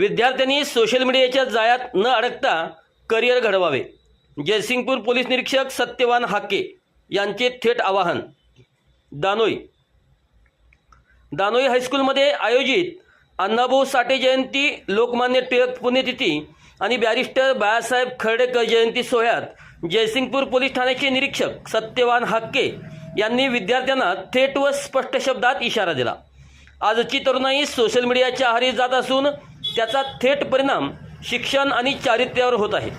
विद्यार्थ्यांनी सोशल मीडियाच्या जाळ्यात न अडकता करिअर घडवावे. जयसिंगपूर पोलीस निरीक्षक सत्यवान हाके यांचे थेट आवाहन. दानोई. दानोई हायस्कूलमध्ये आयोजित अण्णाभाऊ साठे जयंती लोकमान्य टिळक पुण्यतिथी आणि बॅरिस्टर बाळासाहेब खर्डेकर जयंती सोहळ्यात जयसिंगपूर पोलीस ठाण्याचे निरीक्षक सत्यवान हाक्के यांनी विद्यार्थ्यांना थेट व स्पष्ट शब्दात इशारा दिला. आजची तरुणाई सोशल मीडियाच्या आहारी जात असून त्याचा थेट परिणाम शिक्षण आणि चारित्र्यावर होत आहे.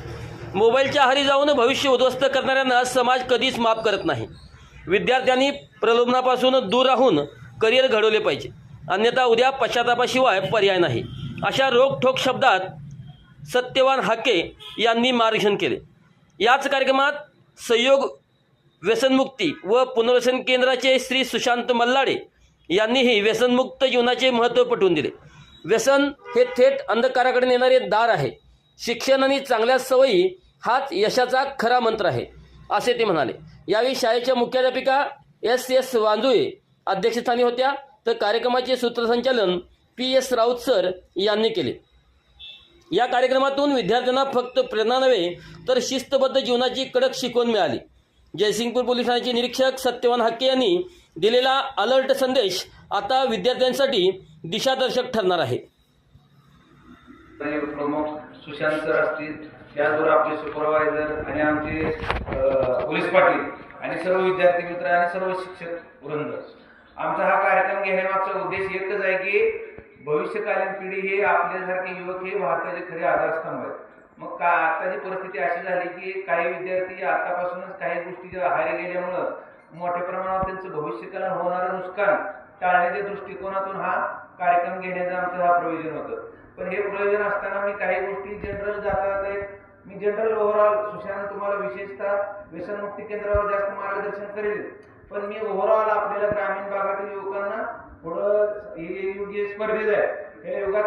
मोबाईलच्या आहारी जाऊन भविष्य उद्ध्वस्त करणाऱ्यांना समाज कधीच माफ करत नाही. विद्यार्थ्यांनी प्रलोभनापासून दूर राहून करिअर घडवले पाहिजे. अन्यथा उद्या पश्चातापाशिवाय पर्याय नाही. अशा रोखठोक शब्दात सत्यवान हाके यांनी मार्गदर्शन केले. याच कार्यक्रमात संयोग व्यसनमुक्ती व पुनर्वसन केंद्राचे श्री सुशांत मल्लाडे यांनीही व्यसनमुक्त जीवनाचे महत्त्व पटवून दिले. व्यसन हे थेट अंधकाराकडे नेणारे दार आहे. शिक्षण आणि चांगल्या सवयी हाच यशाचा खरा मंत्र आहे असे ते म्हणाले. यावेळी शाळेच्या मुख्याध्यापिका एस एस वांजुळे अध्यक्षस्थानी होत्या. तर कार्यक्रमाचे सूत्रसंचालन पी एस राऊत सर यांनी केले. या कार्यक्रमातून विद्यार्थ्यांना फक्त प्रेरणा नव्हे तर शिस्तबद्ध जीवनाची कडक शिकवण मिळाली. जयसिंगपूर पोलीस ठाण्याचे निरीक्षक सत्यवान हक्के यांनी दिलेला अलर्ट संदेश आता विद्यार्थ्यांसाठी दिशादर्शक ठरणार आहे. प्रमुख सुशांत सर असतील त्याचबरोबर आपले सुपरवायझर आणि आमचे पोलीस पाटील आणि सर्व विद्यार्थी मित्र आणि सर्व शिक्षक वृंद. आमचा हा कार्यक्रम घेण्यामागचा उद्देश एकच आहे की भविष्यकालीन पिढी हे आपल्यासारखे युवक हे भारताचे खरे आधारस्तंभ आहेत. मग का आताची परिस्थिती अशी झाली की काही विद्यार्थी आतापासूनच काही गोष्टी आहारी गेल्यामुळं मोठ्या प्रमाणावर त्यांचं भविष्यकालीन होणारं नुकसान टाळण्याच्या दृष्टिकोनातून हा कार्यक्रम घेण्याचं आमचं हा प्रयोजन होतं. पण हे प्रयोजन असताना मी काही गोष्टी जनरल जाता एक मी जनरल ओव्हरऑल सुशांत तुम्हाला विशेषतः व्यसनमुक्ती केंद्रावर जास्त मार्गदर्शन करेल. पण मी ओव्हरऑल आपल्याला ग्रामीण भागातील युवकांना थोडं हे युग स्पर्धेत आहे. या युगात